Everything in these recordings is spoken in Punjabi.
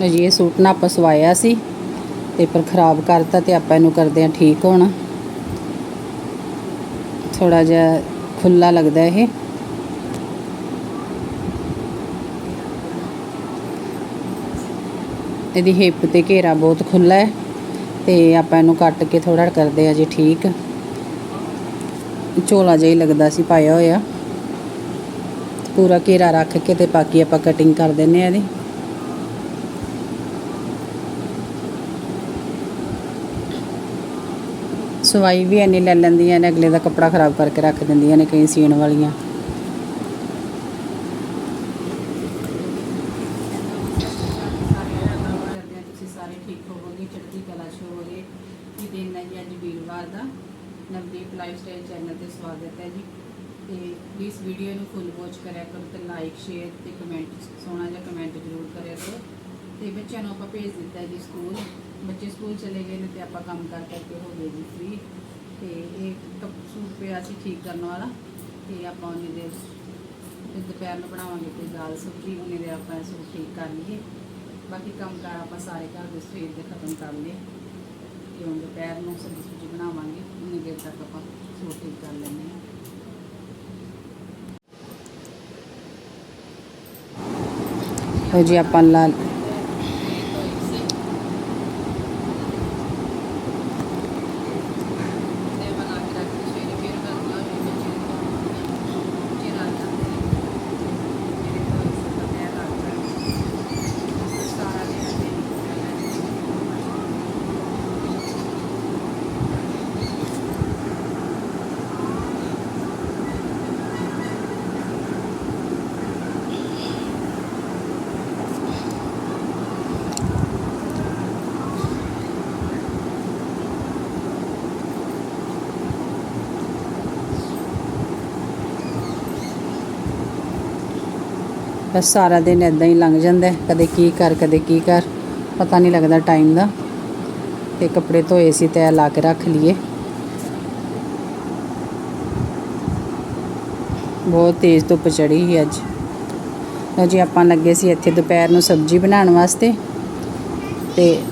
ਜੀ ਇਹ ਸੂਟ ਨਾ ਆਪਾਂ ਸਵਾਇਆ ਸੀ ਤੇ ਪਰ ਖਰਾਬ ਕਰਤਾ ਤੇ ਆਪਾਂ ਇਹਨੂੰ ਕਰਦੇ ਆ ਠੀਕ ਹੁਣ। ਥੋੜਾ ਜਿਹਾ ਖੁੱਲਾ ਲੱਗਦਾ ਇਹ। ਇਹਦੀ ਹਿੱਪ ਤੇ ਘੇਰਾ ਬਹੁਤ ਖੁੱਲਾ ਹੈ ਤੇ ਆਪਾਂ ਇਹਨੂੰ ਕੱਟ ਕੇ ਥੋੜਾ ਕਰਦੇ ਆ ਜੀ ਠੀਕ। ਝੋਲਾ ਜਿਹਾ ਹੀ ਲੱਗਦਾ ਸੀ, ਪਾਇਆ ਹੋਇਆ। ਪੂਰਾ ਘੇਰਾ ਰੱਖ ਕੇ ਤੇ ਬਾਕੀ ਆਪਾਂ ਕਟਿੰਗ ਕਰ ਦਿੰਨੇ ਆ ਇਹਦੀ। ਸਵਾਈ ਵੀ ਇੰਨੀ ਲੈ ਲੈਂਦੀਆਂ ਨੇ, ਅਗਲੇ ਦਾ ਕੱਪੜਾ ਖਰਾਬ ਕਰਕੇ ਰੱਖ ਦਿੰਦੀਆਂ ਨੇ ਕਈ ਸੀਣ ਵਾਲੀਆਂ। ਤੁਸੀਂ ਸਾਰੇ ਠੀਕ ਹੋਵੋਗੇ ਚੜ੍ਹਦੀ ਕਲਾ ਚ ਹੋਵੋਗੇ ਅੱਜ ਵੀਰਵਾਰ ਦਾ ਨਵਦੀਪ ਲਾਈਫ ਸਟਾਈਲ ਚੈਨਲ ਤੇ ਸਵਾਗਤ ਹੈ ਜੀ ਤੇ ਪਲੀਜ਼ ਵੀਡੀਓ ਨੂੰ ਫੁੱਲ ਵਾਚ ਕਰਿਆ ਕਰੋ ਤੇ ਲਾਈਕ ਸ਼ੇਅਰ ਤੇ ਕਮੈਂਟ ਸੋਹਣਾ ਜਿਹਾ ਕਮੈਂਟ ਜ਼ਰੂਰ ਕਰਿਆ ਕਰੋ। ਤੇ ਬੱਚਿਆਂ ਨੂੰ ਆਪਾਂ ਭੇਜ ਦਿੱਤਾ ਜੀ ਸਕੂਲ। ਬੱਚੇ ਸਕੂਲ ਚਲੇ ਗਏ ਨੇ ਤੇ ਆਪਾਂ ਕੰਮ ਕਰ ਕਰਕੇ ਹੋ ਗਏ ਜੀ ਫ੍ਰੀ ਤੇ ਇਹ ਕੱਪ ਸੂਟ ਪਿਆ ਸੀ ਠੀਕ ਕਰਨ ਵਾਲਾ। ਤੇ ਆਪਾਂ ਉਹਨੇ ਦੇ ਤੇ ਦੁਪਹਿਰ ਨੂੰ ਬਣਾਵਾਂਗੇ ਕੋਈ ਦਾਲ ਸਬਜ਼ੀ, ਉਹਨੇ ਦੇ ਆਪਾਂ ਇਹ ਸੂਟ ਠੀਕ ਕਰ ਲਈਏ। ਬਾਕੀ ਕੰਮ ਕਾਰ ਆਪਾਂ ਸਾਰੇ ਘਰ ਦੇ ਸਵੇਰ ਦੇ ਖਤਮ ਕਰ ਲਏ। ਤੇ ਦੁਪਹਿਰ ਨੂੰ ਸਬਜ਼ੀ ਸੁਬਜ਼ੀ ਬਣਾਵਾਂਗੇ, ਉਹਨੇ ਦੇਰ ਤੱਕ ਆਪਾਂ ਸੂਟ ਠੀਕ ਕਰ ਲੈਂਦੇ ਹਾਂ। ਲਓ ਜੀ ਆਪਾਂ ਲਾਲ ਬਸ ਸਾਰਾ ਦਿਨ ਇਦਾਂ ਹੀ ਲੰਘ ਜਾਂਦਾ, ਕਦੇ ਕੀ ਕਰ, ਕਦੇ ਕੀ ਕਰ, ਪਤਾ ਨਹੀਂ ਲੱਗਦਾ ਟਾਈਮ ਦਾ। ਤੇ ਕੱਪੜੇ ਧੋਏ ਸੀ ਤੈ ਲਾ ਕੇ ਰੱਖ ਲਈਏ। ਬਹੁਤ ਤੇਜ਼ ਧੁੱਪ ਚੜੀ ਸੀ ਅੱਜ। ਲਓ ਜੀ, ਆਪਾਂ ਲੱਗੇ ਸੀ ਇੱਥੇ ਦੁਪਹਿਰ ਨੂੰ ਸਬਜ਼ੀ ਬਣਾਉਣ ਵਾਸਤੇ। ਤੇ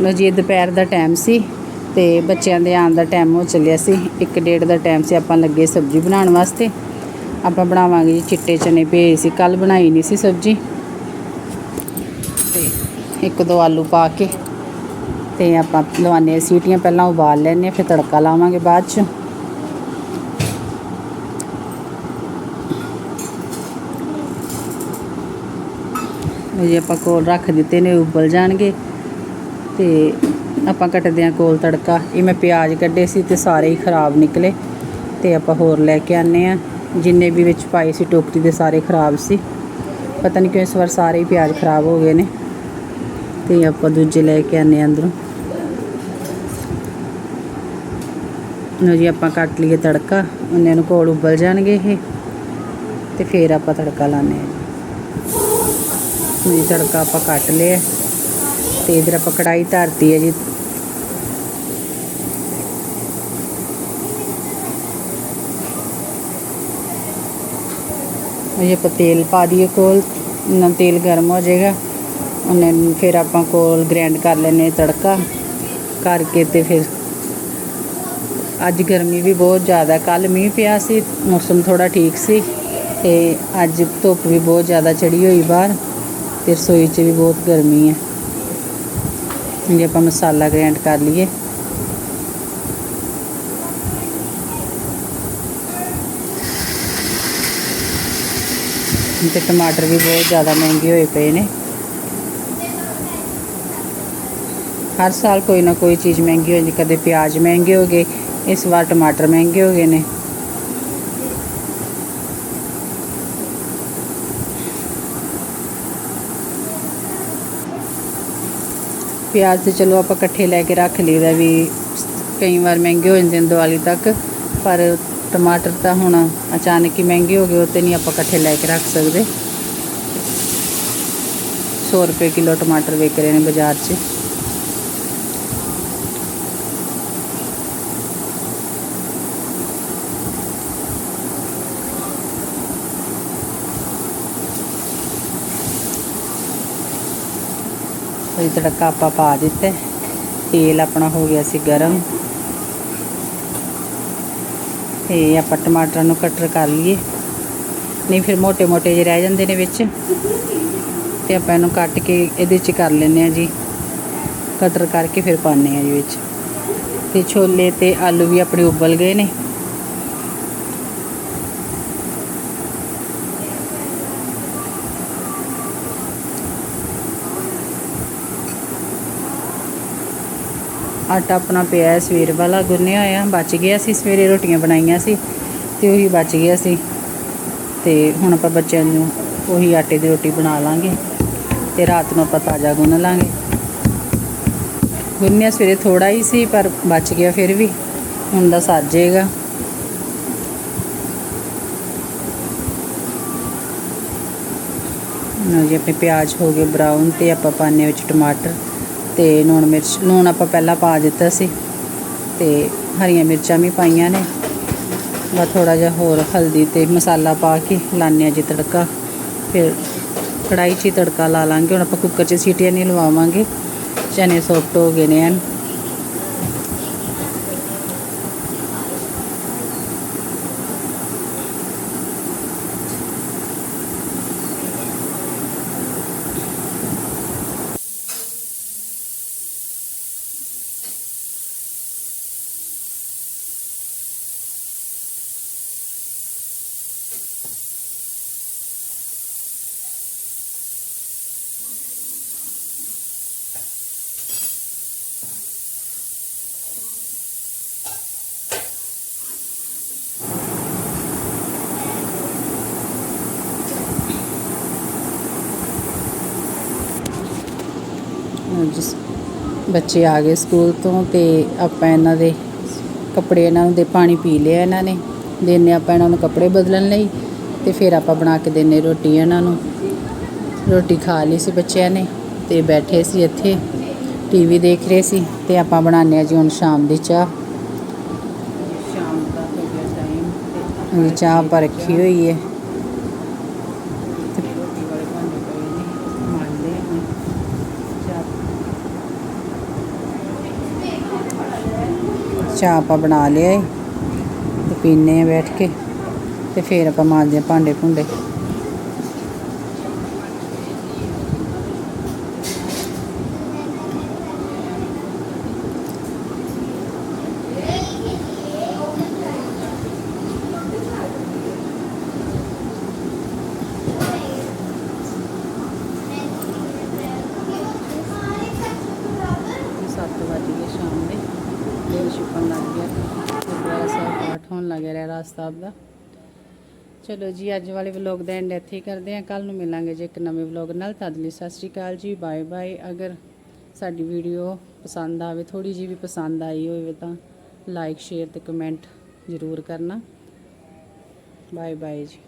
ਲਓ ਜੀ, ਇਹ ਦੁਪਹਿਰ ਦਾ ਟਾਈਮ ਸੀ। ਤੇ ਬੱਚਿਆਂ ਦੇ ਆਉਣ ਦਾ ਟਾਈਮ ਹੋ ਚੱਲਿਆ ਸੀ। 1:30 ਦਾ ਟਾਈਮ ਸੀ ਆਪਾਂ ਲੱਗੇ ਸਬਜ਼ੀ ਬਣਾਉਣ ਵਾਸਤੇ। ਆਪਾਂ ਬਣਾਵਾਂਗੇ ਜੀ ਚਿੱਟੇ ਚਨੇ ਭੇਜ ਸੀ। ਕੱਲ ਬਣਾਈ ਨਹੀਂ ਸੀ ਸਬਜ਼ੀ। ਤੇ ਇੱਕ ਦੋ ਆਲੂ ਪਾ ਕੇ ਤੇ ਆਪਾਂ ਲਵਾਨੇ ਸੀਟੀਆਂ। ਪਹਿਲਾਂ ਉਬਾਲ ਲੈਣੇ ਫਿਰ ਤੜਕਾ ਲਾਵਾਂਗੇ ਬਾਅਦ ਚ। ਜੇ ਆਪਾਂ ਕੋਲ ਰੱਖ ਦਿੱਤੇ ਨੇ, ਉਬਲ ਜਾਣਗੇ। ਤੇ ਆਪਾਂ ਕੱਟਦੇ ਹਾਂ ਕੋਲ ਤੜਕਾ। ਇਹ ਮੈਂ ਪਿਆਜ਼ ਕੱਢੇ ਸੀ ਤੇ ਸਾਰੇ ਹੀ ਖਰਾਬ ਨਿਕਲੇ। ਤੇ ਆਪਾਂ ਹੋਰ ਲੈ ਕੇ ਆਨੇ ਆ ਜਿੰਨੇ ਵੀ ਵਿੱਚ ਪਾਏ ਸੀ ਟੋਕਰੀ ਦੇ ਸਾਰੇ ਖਰਾਬ ਸੀ। ਪਤਾ ਨਹੀਂ ਕਿਉਂ ਇਸ ਵਾਰ ਸਾਰੇ ਹੀ ਪਿਆਜ਼ ਖਰਾਬ ਹੋ ਗਏ ਨੇ। ਤੇ ਆਪਾਂ ਦੂਜੇ ਲੈ ਕੇ ਆਨੇ ਆ ਅੰਦਰੋਂ। ਲਓ ਜੀ, ਆਪਾਂ ਕੱਟ ਲਈਏ ਤੜਕਾ। ਉਹਨਾਂ ਨੂੰ ਕੋਲ ਉਬਲ ਜਾਣਗੇ ਇਹ। ਤੇ ਫਿਰ ਆਪਾਂ ਤੜਕਾ ਲਾਣੇ ਆ ਜੀ ਤੜਕਾ ਆਪਾਂ ਕੱਟ ਲਿਆ। ਤੇ ਇਧਰ ਆਪਾਂ ਕੜਾਈ ਧਰਤੀ ਹੈ ਜੀ। ਇਹ ਆਪਾਂ ਤੇਲ ਪਾ ਦਈਏ ਕੋਲ, ਨਾ ਤੇਲ ਗਰਮ ਹੋ ਜਾਏਗਾ। ਉਹਨੇ ਫਿਰ ਆਪਾਂ ਕੋਲ ਗ੍ਰਾਈਂਡ ਕਰ ਲੈਨੇ ਤੜਕਾ ਕਰਕੇ ਤੇ ਫਿਰ ਅੱਜ ਗਰਮੀ ਵੀ ਬਹੁਤ ਜ਼ਿਆਦਾ ਕੱਲ ਮੀਂਹ ਪਿਆ ਸੀ, ਮੌਸਮ ਥੋੜਾ ਠੀਕ ਸੀ ਤੇ ਅੱਜ ਧੁੱਪ ਵੀ ਬਹੁਤ ਜ਼ਿਆਦਾ ਚੜੀ ਹੋਈ ਬਾਹਰ ਤੇ ਰਸੋਈ 'ਚ ਵੀ ਬਹੁਤ ਗਰਮੀ ਹੈ। ਜੇ ਆਪਾਂ ਮਸਾਲਾ ਗ੍ਰਾਈਂਡ ਕਰ ਲਈਏ। ਤੇ ਟਮਾਟਰ ਵੀ ਬਹੁਤ ਜ਼ਿਆਦਾ ਮਹਿੰਗੇ ਹੋਏ ਪਏ ਨੇ। ਹਰ ਸਾਲ ਕੋਈ ਨਾ ਕੋਈ ਚੀਜ਼ ਮਹਿੰਗੀ ਹੋ ਜਾਂਦੀ, ਕਦੇ ਪਿਆਜ਼ ਮਹਿੰਗੇ ਹੋ ਗਏ, ਇਸ ਵਾਰ ਟਮਾਟਰ ਮਹਿੰਗੇ ਹੋ ਗਏ ਨੇ। ਪਿਆਜ਼ ਤੇ ਚਲੋ ਆਪਾਂ ਇਕੱਠੇ ਲੈ ਕੇ ਰੱਖ ਲਈਦਾ ਵੀ ਕਈ ਵਾਰ ਮਹਿੰਗੇ ਹੋ ਜਾਂਦੇ ਨੇ ਦੀਵਾਲੀ ਤੱਕ, ਪਰ ਟਮਾਟਰ ਤਾਂ ਹੁਣ ਅਚਾਨਕ ਹੀ ਮਹਿੰਗੇ ਹੋ ਗਏ, ਉਹ ਤੇ ਨਹੀਂ ਆਪਾਂ ਇਕੱਠੇ ਲੈ ਕੇ ਰੱਖ ਸਕਦੇ। 100 ਰੁਪਏ ਕਿਲੋ ਟਮਾਟਰ ਵੇਚ ਰਹੇ ਨੇ ਬਾਜ਼ਾਰ 'ਚ। ਇਹ ਤੜਕਾ ਆਪਾਂ ਪਾ ਦਿੱਤਾ। ਤੇਲ ਆਪਣਾ ਹੋ ਗਿਆ ਸੀ ਗਰਮ। ਤੇ ਆਪਾਂ ਟਮਾਟਰਾਂ ਨੂੰ ਕਟਰ ਕਰ ਲਈਏ। ਨਹੀਂ, ਫਿਰ ਮੋਟੇ ਮੋਟੇ ਜਿਹੇ ਰਹਿ ਜਾਂਦੇ ਨੇ ਵਿੱਚ। ਤੇ ਆਪਾਂ ਇਹਨੂੰ ਕੱਟ ਕੇ ਇਹਦੇ 'ਚ ਕਰ ਲੈਂਦੇ ਆ ਜੀ। ਕਟਰ ਕਰਕੇ ਫਿਰ ਪਾਉਂਦੇ ਆ ਜੀ ਵਿੱਚ। ਤੇ ਛੋਲੇ ਤੇ ਆਲੂ ਵੀ ਆਪਣੇ ਉਬਲ ਗਏ ਨੇ। ਆਟਾ ਆਪਣਾ ਪਿਆ ਸਵੇਰ ਵਾਲਾ ਗੁੰਨਿਆ ਹੋਇਆ, ਬਚ ਗਿਆ ਸੀ, ਸਵੇਰੇ ਰੋਟੀਆਂ ਬਣਾਈਆਂ ਸੀ ਤੇ ਉਹੀ ਬਚ ਗਿਆ ਸੀ। ਤੇ ਹੁਣ ਆਪਾਂ ਬੱਚਿਆਂ ਨੂੰ ਉਹੀ ਆਟੇ ਦੀ ਰੋਟੀ ਬਣਾ ਲਾਂਗੇ ਤੇ ਰਾਤ ਨੂੰ ਆਪਾਂ ਤਾਜ਼ਾ ਗੁੰਨ ਲਾਂਗੇ। ਗੁੰਨਿਆ ਸਵੇਰੇ ਥੋੜਾ ਹੀ ਸੀ, ਪਰ ਬਚ ਗਿਆ ਫਿਰ ਵੀ। ਹੁਣ ਦਾ ਸਾਜੇਗਾ ਨਾ ਜੀ, ਆਪਣੇ ਪਿਆਜ਼ ਹੋ ਗਏ ਬਰਾਊਨ ਤੇ ਆਪਾਂ ਪਾਣੇ ਵਿੱਚ ਟਮਾਟਰ। ਤੇ ਲੂਣ ਮਿਰਚ ਲੂਣ ਆਪਾਂ ਪਹਿਲਾਂ ਪਾ ਦਿੱਤਾ ਸੀ ਤੇ ਹਰੀਆਂ ਮਿਰਚਾਂ ਵੀ ਪਾਈਆਂ ਨੇ। ਬਸ ਥੋੜਾ ਜਿਹਾ ਹੋਰ ਹਲਦੀ ਤੇ ਮਸਾਲਾ ਪਾ ਕੇ ਲਾਣੇ ਆ ਜੀ ਤੜਕਾ। ਫਿਰ ਕੜਾਈ 'ਚ ਹੀ ਤੜਕਾ ਲਾ ਲਾਂਗੇ। ਹੁਣ ਆਪਾਂ ਕੁੱਕਰ 'ਚ ਸੀਟੀਆਂ ਨਹੀਂ ਲਵਾਵਾਂਗੇ। ਚਨੇ ਸੌਫਟ ਹੋ ਗਏ ਨੇ ਐਨ। ਜਿਸ ਬੱਚੇ ਆ ਗਏ ਸਕੂਲ ਤੋਂ ਤੇ ਆਪਾਂ ਇਹਨਾਂ ਦੇ ਕੱਪੜੇ ਇਹਨਾਂ ਨੂੰ ਦੇ ਪਾਣੀ ਪੀ ਲਿਆ ਇਹਨਾਂ ਨੇ। ਦਿੰਨੇ ਆਪਾਂ ਇਹਨਾਂ ਨੂੰ ਕੱਪੜੇ ਬਦਲਣ ਲਈ ਤੇ ਫਿਰ ਆਪਾਂ ਬਣਾ ਕੇ ਦਿੰਨੇ ਰੋਟੀ ਇਹਨਾਂ ਨੂੰ। ਰੋਟੀ ਖਾ ਲਈ ਸੀ ਬੱਚਿਆਂ ਨੇ ਤੇ ਬੈਠੇ ਸੀ ਇੱਥੇ ਟੀਵੀ ਦੇਖ ਰਹੇ ਸੀ ਤੇ ਆਪਾਂ ਬਣਾਉਂਦੇ ਆ ਜੀ ਹੁਣ ਸ਼ਾਮ ਦੀ ਚਾਹ। ਸ਼ਾਮ ਦਾ ਹੋ ਗਿਆ ਟਾਈਮ ਚਾਹ ਆਪਾਂ ਰੱਖੀ ਹੋਈ ਹੈ ਤੇ ਰੋਟੀ ਵਾਲੇ ਭਾਂਡੇ ਪਏ ਨੇ ਮਾਂਜਦੇ ਹਾਂ ਚਾਹ ਆਪਾਂ ਬਣਾ ਲਿਆ ਏ ਤੇ ਪੀਨੇ ਆ ਬੈਠ ਕੇ। ਤੇ ਫਿਰ ਆਪਾਂ ਮਾਂਜਦੇ ਹਾਂ ਭਾਂਡੇ ਭੁੰਡੇ ਸੱਤ ਵੱਜ ਗਏ ਸ਼ਾਮ ਦੇ ਦਿਨ ਛੁਪਣ ਲੱਗ ਗਿਆ ਗੁਰਦੁਆਰਾ ਸਾਹਿਬ ਪਾਠ ਹੋਣ ਲੱਗਿਆ ਰਿਹਾ ਰਾਤ ਸਾਹਿਬ ਦਾ। ਚਲੋ ਜੀ, ਅੱਜ ਵਾਲੇ ਵਲੌਗ ਦਾ ਐਂਡ ਇੱਥੇ ਹੀ ਕਰਦੇ ਹਾਂ। ਕੱਲ ਨੂੰ ਮਿਲਾਂਗੇ ਜੇ ਇੱਕ ਨਵੇਂ ਵਲੌਗ ਨਾਲ। ਤਦ ਲਈ ਸਤਿ ਸ਼੍ਰੀ ਅਕਾਲ ਜੀ ਬਾਏ ਬਾਏ ਅਗਰ ਸਾਡੀ ਵੀਡੀਓ ਪਸੰਦ ਆਵੇ ਥੋੜੀ ਜਿਹੀ ਵੀ ਪਸੰਦ ਆਈ ਹੋਵੇ ਤਾਂ ਲਾਈਕ ਸ਼ੇਅਰ ਤੇ ਕਮੈਂਟ ਜ਼ਰੂਰ ਕਰਨਾ। ਬਾਏ ਬਾਏ ਜੀ।